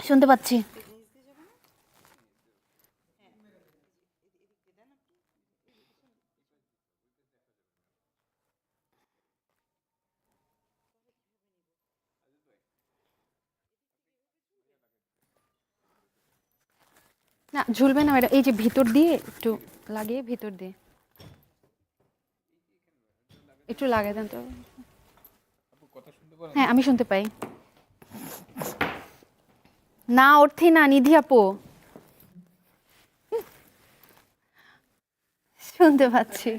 শুনতে পাচ্ছি। না, ঝুলবে না ম্যাডাম, এই যে ভিতর দিয়ে একটু লাগিয়ে ভিতর দিয়ে। একটু লাগাই দেন তো। হ্যাঁ আমি শুনতে পাই। না, অর্থে না, নিধি আপু। শুনতে পাচ্ছি।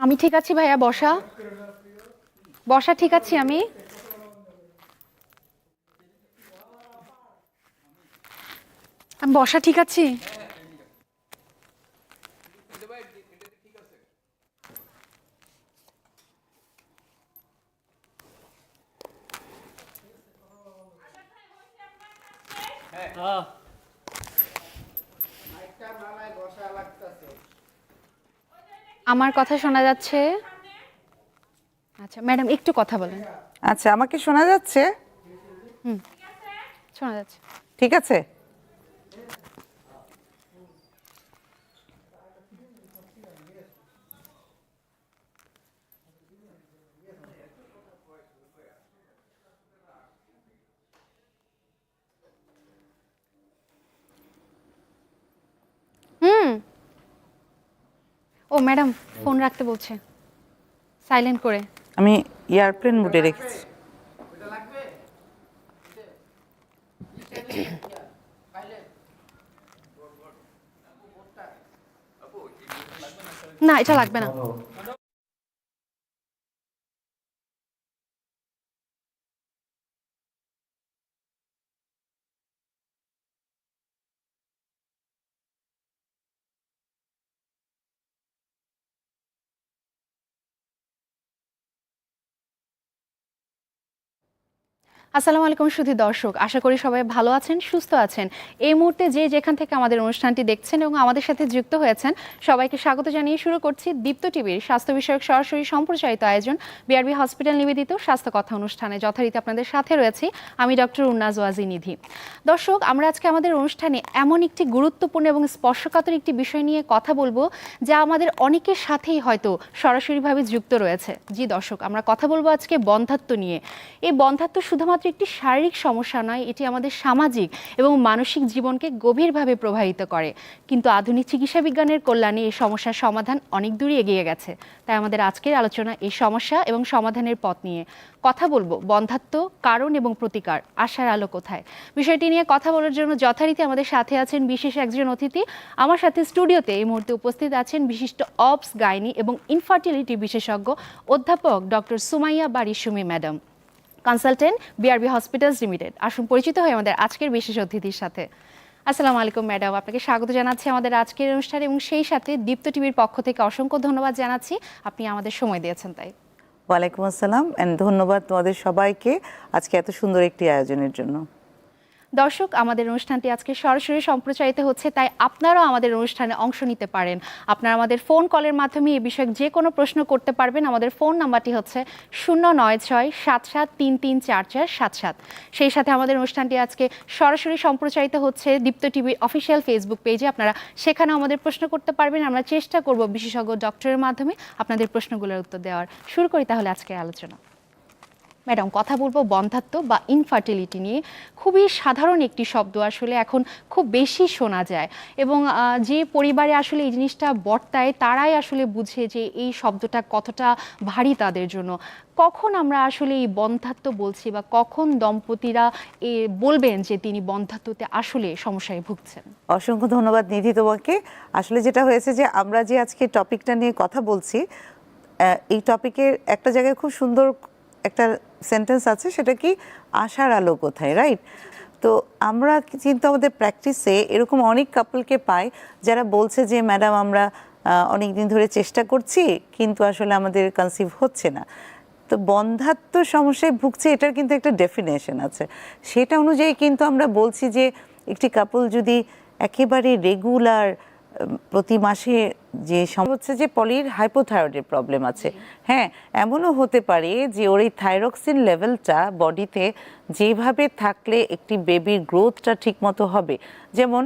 আমি ঠিক আছি ভাইয়া, বসা। বসা ঠিক আছি আমি। আমি বসা ঠিক আছি? আমার কথা শোনা যাচ্ছে? আচ্ছা ম্যাডাম একটু কথা বলেন। আচ্ছা আমাকে শোনা যাচ্ছে? হুম শোনা যাচ্ছে। ঠিক আছে হুম ও ম্যাডাম ফোন রাখতে বলছে। সাইলেন্ট করে। আমি এয়ারপ্লেন মোডে রেখেছি। না এটা লাগবে না। আসসালামু আলাইকুম সুধী দর্শক, আশা করি সবাই ভালো আছেন, সুস্থ আছেন। এই মুহূর্তে যে যেখান থেকে আমাদের অনুষ্ঠানটি দেখছেন এবং আমাদের সাথে যুক্ত হয়েছেন, সবাইকে স্বাগত জানিয়ে শুরু করছি দীপ্ত টিভির স্বাস্থ্য বিষয়ক সরাসরি সম্প্রচারিত আয়োজন বিআরবি হসপিটাল নিবেদিত স্বাস্থ্য কথা অনুষ্ঠানে। যথারীতি আপনাদের সাথে রয়েছি আমি ডক্টর উন্নাজ ওয়াজি নিধি। দর্শক, আমরা আজকে আমাদের অনুষ্ঠানে এমন একটি গুরুত্বপূর্ণ এবং স্পর্শকাতর একটি বিষয় নিয়ে কথা বলব, যা আমাদের অনেকের সাথেই হয়তো সরাসরিভাবে যুক্ত রয়েছে। জি দর্শক, আমরা কথা বলব আজকে বন্ধাত্ব নিয়ে। এই বন্ধাত্ব শুধুমাত্র একটি শারীরিক সমস্যা নয়, এটি আমাদের সামাজিক এবং মানসিক জীবনকে গভীরভাবে প্রভাবিত করে। কিন্তু আধুনিক চিকিৎসা বিজ্ঞানের কল্যাণে এই সমস্যার সমাধান অনেক দূরই এগিয়ে গেছে। তাই আমাদের আজকের আলোচনা এই সমস্যা এবং সমাধানের পথ নিয়ে। কথা বলব বন্ধাত্ব কারণ এবং প্রতিকার, আশার আলো কোথায়? বিষয়টি নিয়ে কথা বলার জন্য যথারীতি আমাদের সাথে আছেন বিশেষ একজন অতিথি। আমার সাথে স্টুডিওতে এই মুহূর্তে উপস্থিত আছেন বিশিষ্ট অবস গাইনি এবং ইনফার্টিলিটি বিশেষজ্ঞ অধ্যাপক doctor Sumaiya Bari Sumi madam. Consultant BRB hospitals limited. আসুন পরিচিত হয় আমাদের আজকের বিশেষ অতিথির সাথে। আসসালামু আলাইকুম, ম্যাডাম। আপনাকে স্বাগত জানাচ্ছি আমাদের আজকের অনুষ্ঠানে এবং সেই সাথে দীপ্ত টিভির পক্ষ থেকে অসংখ্য ধন্যবাদ জানাচ্ছি। আপনি আমাদের সময় দিয়েছেন তাই। ওয়ালাইকুম আসসালাম ধন্যবাদ তোমাদের সবাইকে আজকে এত সুন্দর একটি আয়োজনের জন্য। দর্শক, আমাদের অনুষ্ঠানটি আজকে সরাসরি সম্প্রচারিত হচ্ছে, তাই আপনারাও আমাদের অনুষ্ঠানে অংশ নিতে পারেন। আপনারা আমাদের ফোন কলের মাধ্যমে এই বিষয়ে যে কোনো প্রশ্ন করতে পারবেন। আমাদের ফোন নাম্বারটি হচ্ছে শূন্য নয় ছয় সাত সাত তিন তিন চার চার সাত সাত। সেই সাথে আমাদের অনুষ্ঠানটি আজকে সরাসরি সম্প্রচারিত হচ্ছে দীপ্ত টিভির অফিসিয়াল ফেসবুক পেজে আপনারা সেখানেও আমাদের প্রশ্ন করতে পারবেন। আমরা চেষ্টা করব বিশেষজ্ঞ ডক্টরের মাধ্যমে আপনাদের প্রশ্নগুলোর উত্তর দেওয়ার। শুরু করি তাহলে আজকের আলোচনা। ম্যাডাম, কথা বলব বন্ধাত্ব বা ইনফার্টিলিটি নিয়ে। খুবই সাধারণ একটি শব্দ আসলে এখন খুব বেশি শোনা যায়। এবং যে পরিবারে আসলে এই জিনিসটা বর্তায়, তারাই আসলে বুঝে যে এই শব্দটা কতটা ভারী তাদের জন্য। কখন আমরা আসলে এই বন্ধাত্ব বলছি বা কখন দম্পতিরা এ বলবেন যে তিনি বন্ধাত্বতে আসলে সমস্যায় ভুগছেন? অসংখ্য ধন্যবাদ নিধি তোমাকে। আসলে যেটা হয়েছে যে আমরা যে আজকে টপিকটা নিয়ে কথা বলছি এই টপিকের একটা জায়গায় খুব সুন্দর একটা সেন্টেন্স আছে, সেটা কি, আশার আলো কোথায়? রাইট তো আমরা কিন্তু আমাদের প্র্যাকটিসে এরকম অনেক কাপলকে পাই যারা বলছে যে ম্যাডাম আমরা অনেক দিন ধরে চেষ্টা করছি, কিন্তু আসলে আমাদের কনসিভ হচ্ছে না। তো বন্ধাত্ম সমস্যায় ভুগছে, এটার কিন্তু একটা ডেফিনেশন আছে। সেটা অনুযায়ী কিন্তু আমরা বলছি যে, একটি কাপল যদি একেবারে রেগুলার প্রতি মাসে যে হচ্ছে যে পলির হাইপোথাইরয়েডের প্রবলেম আছে। হ্যাঁ এমনও হতে পারে যে ওর এই থাইরক্সিন লেভেলটা বডিতে যেভাবে থাকলে একটি বেবির গ্রোথটা ঠিকমতো হবে। যেমন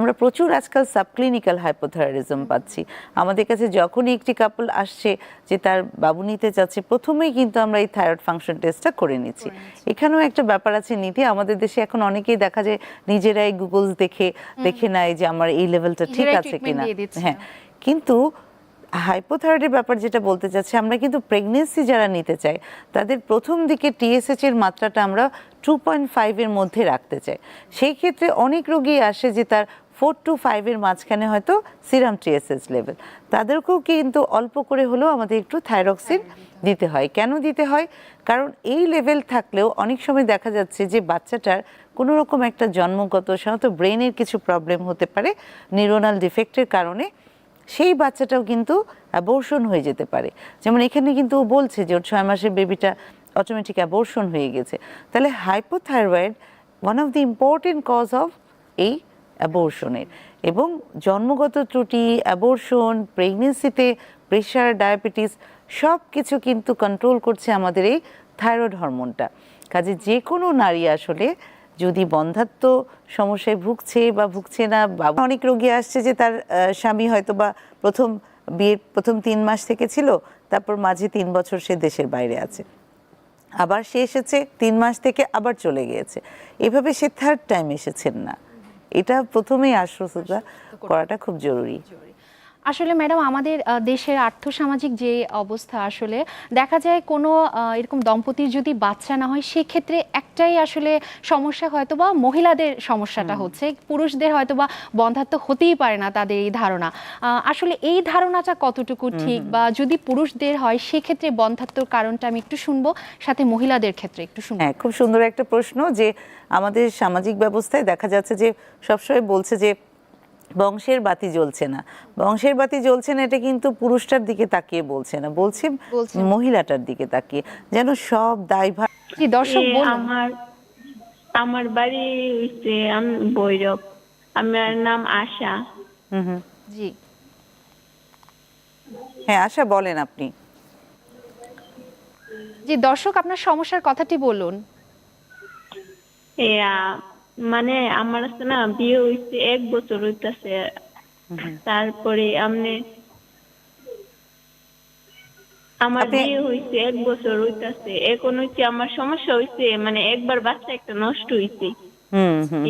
আমরা প্রচুর আজকাল সাবক্লিনিক্যাল হাইপোথাইরয়েডিজম পাচ্ছি। আমাদের কাছে যখনই একটি কাপল আসছে যে তার বাবু নিতে চাচ্ছে প্রথমেই কিন্তু আমরা এই থাইরয়েড ফাংশন টেস্টটা করে নিচ্ছি। এখানেও একটা ব্যাপার আছে নীতি আমাদের দেশে এখন অনেকেই দেখা যায় নিজেরাই গুগল দেখে দেখে নেয় যে আমার এই লেভেলটা ঠিক আছে কিনা। হ্যাঁ কিন্তু হাইপোথাইরয়েডের ব্যাপার যেটা বলতে চাচ্ছি আমরা কিন্তু প্রেগনেন্সি যারা নিতে চাই তাদের প্রথম দিকে টিএসএইচ এর মাত্রাটা আমরা টু পয়েন্ট ফাইভের মধ্যে রাখতে চাই। সেই ক্ষেত্রে অনেক রোগী আসে যে তার ফোর টু ফাইভের মাঝখানে হয়তো সিরাম টিএসএস লেভেল তাদেরকেও কিন্তু অল্প করে হলেও আমাদের একটু থাইরক্সিন দিতে হয়। কেন দিতে হয়? কারণ এই লেভেল থাকলেও অনেক সময় দেখা যাচ্ছে যে বাচ্চাটার কোনো রকম একটা জন্মগত, সাধারণত ব্রেনের কিছু প্রবলেম হতে পারে নিউরোনাল ডিফেক্টের কারণে সেই বাচ্চাটাও কিন্তু অ্যাবর্শন হয়ে যেতে পারে। যেমন এখানে কিন্তু ও বলছে যে ওর ছয় মাসের বেবিটা অটোমেটিক অ্যাবর্শন হয়ে গেছে। তাহলে hypothyroid one of the important cause of এই অ্যাবর্শনের এবং জন্মগত ত্রুটি অ্যাবর্শন প্রেগনেন্সিতে প্রেশার ডায়াবেটিস সব কিছু কিন্তু কন্ট্রোল করছে আমাদের এই থাইরয়েড হরমোনটা কাজে যে কোনো নারী আসলে যদি বন্ধাত্ম সমস্যায় ভুগছে বা ভুগছে না, বা অনেক রোগী আসছে যে তার স্বামী হয়তো বা প্রথম বিয়ের প্রথম তিন মাস থেকে ছিল, তারপর মাঝে তিন বছর সে দেশের বাইরে আছে। আবার সে এসেছে, তিন মাস থেকে আবার চলে গিয়েছে। এভাবে সে থার্ড টাইম এসেছেন না। এটা প্রথমেই আশ্বস্ততা করাটা খুব জরুরি। আসলে ম্যাডাম আমাদের দেশের আর্থসামাজিক যে অবস্থা আসলে দেখা যায় কোনো এরকম দম্পতির যদি বাচ্চা না হয় সেক্ষেত্রে একটাই আসলে সমস্যা হয়তো বা মহিলাদের সমস্যাটা হচ্ছে। পুরুষদের হয়তো বা বন্ধাত্ম হতেই পারে না তাদের এই ধারণা। আসলে এই ধারণাটা কতটুকু ঠিক বা যদি পুরুষদের হয় সেক্ষেত্রে বন্ধাত্মর কারণটা আমি একটু শুনব সাথে মহিলাদের ক্ষেত্রে একটু শুনব। হ্যাঁ খুব সুন্দর একটা প্রশ্ন যে আমাদের সামাজিক ব্যবস্থায় দেখা যাচ্ছে যে সবসময় বলছে যে বংশের বাতি জ্বলছে না। বংশের বাতি জ্বলছে না এটা কিন্তু পুরুষটার দিকে তাকিয়ে বলছে না। বলছে। মহিলাটার দিকে তাকিয়ে। যেন সব দায়ভার জি দর্শক আমার আমার বাড়ি হচ্ছে আমি বৈরব আমার নাম আশা। হুম হুম। জি। হ্যাঁ আশা বলেন আপনি। জি দর্শক আপনার সমস্যার কথাটি বলুন। মানে আমার আছে না বিয়ে হইছে এক বছর হইতাছে। তারপরে আমনে আমার বিয়ে হইছে এক বছর হইতাছে। এখন হইছে আমার সমস্যা হইছে মানে একবার বাচ্চা একটা নষ্ট হইছে।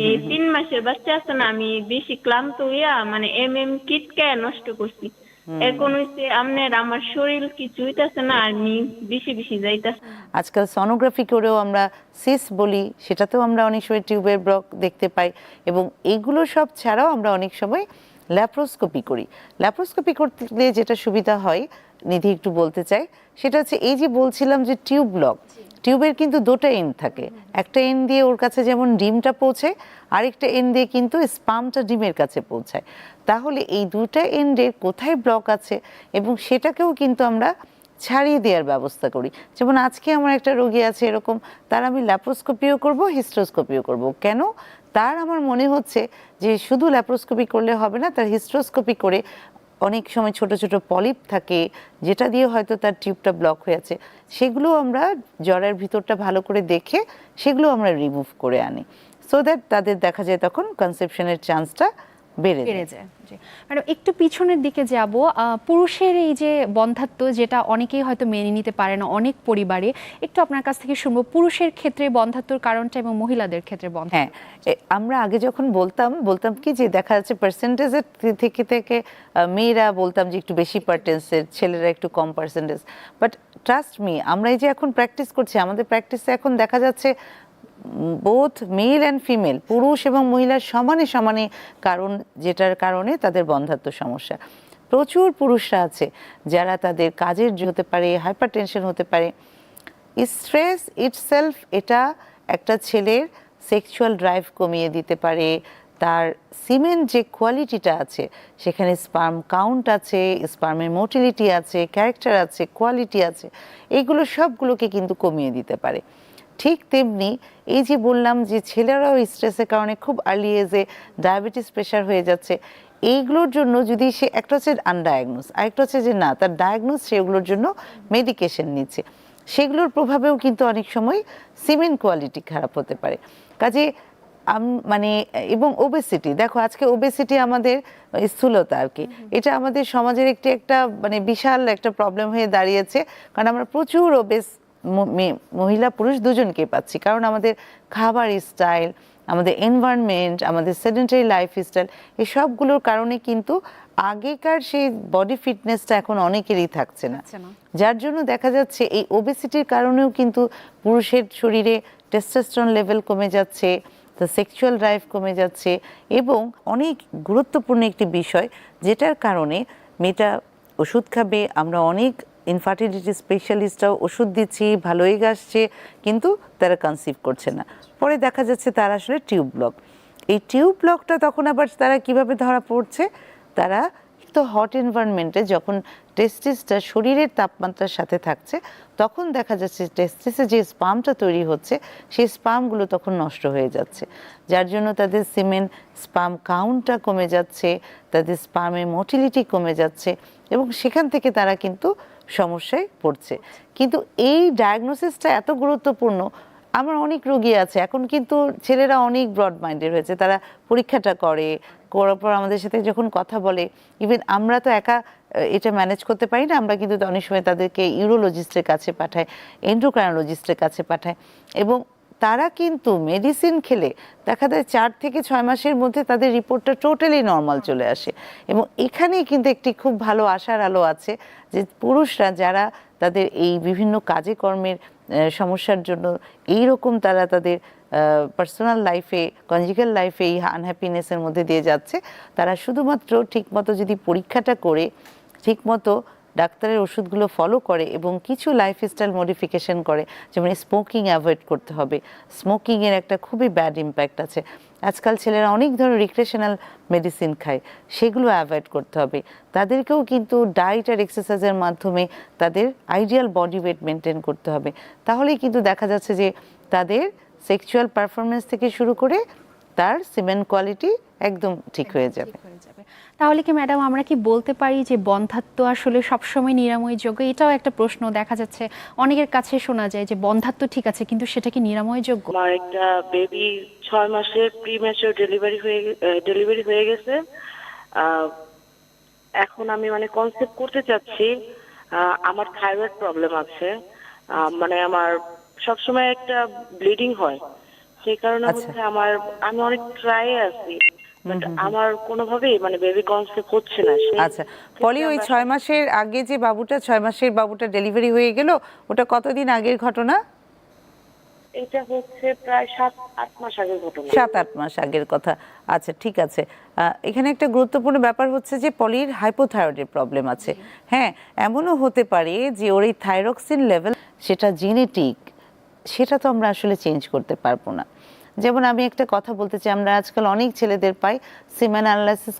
এই তিন মাসের বাচ্চা আছে না আমি বেশি ক্লান্ত হইয়া মানে এম এম কিটকায় নষ্ট করছি। এখন হইছে আপনার আমার শরীর কিছু হইতাছে না আমি বেশি বেশি যাইতাছে। আজকাল সনোগ্রাফি করেও আমরা সিস বলি সেটাতেও আমরা অনেক সময় টিউবের ব্লক দেখতে পাই এবং এগুলো সব ছাড়াও আমরা অনেক সময় ল্যাপ্রোস্কোপি করি। ল্যাপ্রোস্কোপি করলে যেটা সুবিধা হয়, নিধি একটু বলতে চাই, সেটা হচ্ছে এই যে বলছিলাম যে টিউব ব্লক টিউবের কিন্তু দুটো এন্ড থাকে। একটা এন্ড দিয়ে ওর কাছে যেমন ডিমটা পৌঁছায় আরেকটা এন্ড দিয়ে কিন্তু স্পামটা ডিমের কাছে পৌঁছায়। তাহলে এই দুটা এন্ডের কোথায় ব্লক আছে? এবং সেটাকেও কিন্তু আমরা ছাড়িয়ে দেওয়ার ব্যবস্থা করি। যেমন আজকে আমার একটা রোগী আছে এরকম, তার আমি ল্যাপ্রোস্কোপিও করব হিস্ট্রোস্কোপিও করব। কেন? তার আমার মনে হচ্ছে যে শুধু ল্যাপ্রোস্কোপি করলে হবে না, তার হিস্ট্রোস্কোপি করে অনেক সময় ছোট ছোট পলিপ থাকে, যেটা দিয়ে হয়তো তার টিউবটা ব্লক হয়ে আছে, সেগুলো আমরা জ্বরের ভিতরটা ভালো করে দেখে সেগুলো আমরা রিমুভ করে আনি। সো দ্যাট তাদের দেখা যায় তখন কনসেপশনের চান্সটা বেড়ে বেড়ে যায়। ম্যাডাম একটু পিছনের দিকে যাব। পুরুষের এই যে বন্ধাত্ব যেটা অনেকেই হয়তো মেনে নিতে পারে না অনেক পরিবারে একটু আপনার কাছ থেকে শুনব। পুরুষের ক্ষেত্রে বন্ধাত্বর কারণটা এবং মহিলাদের ক্ষেত্রে বন্ধ হ্যাঁ আমরা আগে যখন বলতাম বলতাম কি যে দেখা যাচ্ছে পার্সেন্টেজের থেকে থেকে মেয়েরা বলতাম যে একটু বেশি পার্সেন্টেজ ছেলেরা একটু কম পার্সেন্টেজ বাট ট্রাস্ট মি আমরা এই যে এখন প্র্যাকটিস করছি আমাদের প্র্যাকটিসে এখন দেখা যাচ্ছে বোথ মেল অ্যান্ড ফিমেল পুরুষ এবং মহিলার সমানে সমানে কারণ, যেটার কারণে তাদের বন্ধাত্ম সমস্যা। প্রচুর পুরুষরা আছে যারা তাদের কাজের হতে পারে হাইপার টেনশন হতে পারে। স্ট্রেস ইটসেলফ এটা একটা ছেলের সেক্সুয়াল ড্রাইভ কমিয়ে দিতে পারে। তার সিমেন্ট যে কোয়ালিটিটা আছে, সেখানে স্পার্ম কাউন্ট আছে স্পার্মের মোটিলিটি আছে ক্যারেক্টার আছে কোয়ালিটি আছে এইগুলো সবগুলোকে কিন্তু কমিয়ে দিতে পারে। ঠিক তেমনি এই যে বললাম যে ছেলেরাও স্ট্রেসের কারণে খুব আর্লি এজে ডায়াবেটিস প্রেশার হয়ে যাচ্ছে এইগুলোর জন্য যদি সে একটা হচ্ছে আনডায়াগনোস আরেকটা হচ্ছে যে না তার ডায়াগনোস সেগুলোর জন্য মেডিকেশন নিচ্ছে। সেগুলোর প্রভাবেও কিন্তু অনেক সময় সিমেন্ট কোয়ালিটি খারাপ হতে পারে। কাজে আম- মানে এবং ওবেসিটি দেখো আজকে ওবেসিটি আমাদের স্থূলতা আর কি। এটা আমাদের সমাজের একটি একটা মানে বিশাল একটা প্রবলেম হয়ে দাঁড়িয়েছে। কারণ আমরা প্রচুর ওবেস মহিলা পুরুষ দুজনকে পাচ্ছি কারণ আমাদের খাবার স্টাইল আমাদের এনভায়রনমেন্ট আমাদের সেডেন্টারি লাইফ স্টাইল এই সবগুলোর কারণে কিন্তু আগেকার সেই বডি ফিটনেসটা এখন অনেকেরই থাকছে না থাকছে না। যার জন্য দেখা যাচ্ছে এই ওবেসিটির কারণেও কিন্তু পুরুষের শরীরে টেস্টোস্টেরন লেভেল কমে যাচ্ছে তো সেক্সুয়াল ড্রাইভ কমে যাচ্ছে এবং অনেক গুরুত্বপূর্ণ একটি বিষয় যেটার কারণে মেয়েটা ওষুধ খাবে আমরা অনেক ইনফার্টিলিটি স্পেশালিস্টরাও ওষুধ দিচ্ছি, ভালোই আসছে কিন্তু তারা কনসিভ করছে না। পরে দেখা যাচ্ছে তার আসলে টিউব ব্লক এই টিউব ব্লকটা তখন আবার তারা কীভাবে ধরা পড়ছে? তারা তো হট এনভায়রনমেন্টে যখন টেস্টিসটা শরীরের তাপমাত্রার সাথে থাকছে, তখন দেখা যাচ্ছে টেস্টিসে যে স্পামটা তৈরি হচ্ছে, সেই স্পামগুলো তখন নষ্ট হয়ে যাচ্ছে। যার জন্য তাদের সিমেন্ট স্পাম কাউন্টটা কমে যাচ্ছে, তাদের স্পামের মোটিলিটি কমে যাচ্ছে এবং সেখান থেকে তারা কিন্তু সমস্যায় পড়ছে। কিন্তু এই ডায়াগনোসিসটা এত গুরুত্বপূর্ণ, আমার অনেক রোগী আছে, এখন কিন্তু ছেলেরা অনেক ব্রড মাইন্ডেড হয়েছে, তারা পরীক্ষাটা করে, করার পর আমাদের সাথে যখন কথা বলে ইভেন আমরা তো একা এটা ম্যানেজ করতে পারি না, আমরা কিন্তু অনেক সময় তাদেরকে ইউরোলজিস্টের কাছে পাঠাই এন্ড্রোক্রাইনোলজিস্টের কাছে পাঠাই এবং তারা কিন্তু মেডিসিন খেলে দেখা যায় চার থেকে ছয় মাসের মধ্যে তাদের রিপোর্টটা টোটালি নর্মাল চলে আসে। এবং এখানেই কিন্তু একটি খুব ভালো আশার আলো আছে যে পুরুষরা যারা তাদের এই বিভিন্ন কাজে কর্মের সমস্যার জন্য এই রকম তারা তাদের পার্সোনাল লাইফে কনজিক্যাল লাইফে এই আনহ্যাপিনেসের মধ্যে দিয়ে যাচ্ছে, তারা শুধুমাত্র ঠিকমতো যদি পরীক্ষাটা করে, ঠিকমতো ডাক্তারের ওষুধগুলো ফলো করে এবং কিছু লাইফস্টাইল মডিফিকেশন করে, যেমন স্মোকিং অ্যাভয়েড করতে হবে। স্মোকিংয়ের একটা খুবই ব্যাড ইম্প্যাক্ট আছে। আজকাল ছেলেরা অনেক ধরনের রিক্রেশনাল মেডিসিন খায়, সেগুলো অ্যাভয়েড করতে হবে। তাদেরকেও কিন্তু ডায়েট আর এক্সারসাইজের মাধ্যমে তাদের আইডিয়াল বডি ওয়েট মেনটেন করতে হবে। তাহলেই কিন্তু দেখা যাচ্ছে যে তাদের সেক্সুয়াল পারফরমেন্স থেকে শুরু করে তার সিমেন্ট কোয়ালিটি একদম ঠিক হয়ে যাবে। তাহলে কি ম্যাডাম আমরা কি বলতে পারি যে বন্ধাত্ব আসলে সবসময় নিরাময়যোগ্য এটাও একটা প্রশ্ন দেখা যাচ্ছে। অনেকের কাছে শোনা যায় যে বন্ধাত্ব ঠিক আছে কিন্তু সেটা কি নিরাময়যোগ্য আমার একটা বেবি ছয় মাসের প্রি ম্যাচিওর ডেলিভারি হয়ে ডেলিভারি হয়ে গেছে। আহ, এখন আমি মানে কনসেপ্ট করতে চাচ্ছি আহ, আমার থাইরয়েড প্রবলেম আছে। আহ, মানে আমার সবসময় একটা ব্লিডিং হয়। সেই কারণে আচ্ছা। হচ্ছে আমার আমি অনেক ট্রাই আছি আমার কোনোভাবেই মানে বেবি কনসেপ্ট হচ্ছে না। আচ্ছা পলি ওই ছয় মাসের আগে যে বাবুটা ছয় মাসের বাবুটা ডেলিভারি হয়ে গেল ওটা কতদিন আগের ঘটনা? এটা হচ্ছে প্রায় সাত আট মাস আগের ঘটনা। সাত আট মাস আগের কথা। আচ্ছা ঠিক আছে। এখানে একটা গুরুত্বপূর্ণ ব্যাপার হচ্ছে যে পলির হাইপোথাইরয়েডের প্রবলেম আছে। হ্যাঁ এমনও হতে পারে যে ওর এই থাইরক্সিন লেভেল সেটা জেনেটিক সেটা তো আমরা আসলে চেঞ্জ করতে পারব না। যেমন আমি একটা কথা বলতে চাই আমরা আজকাল অনেক ছেলেদের পাই সিমেন অ্যানালাইসিস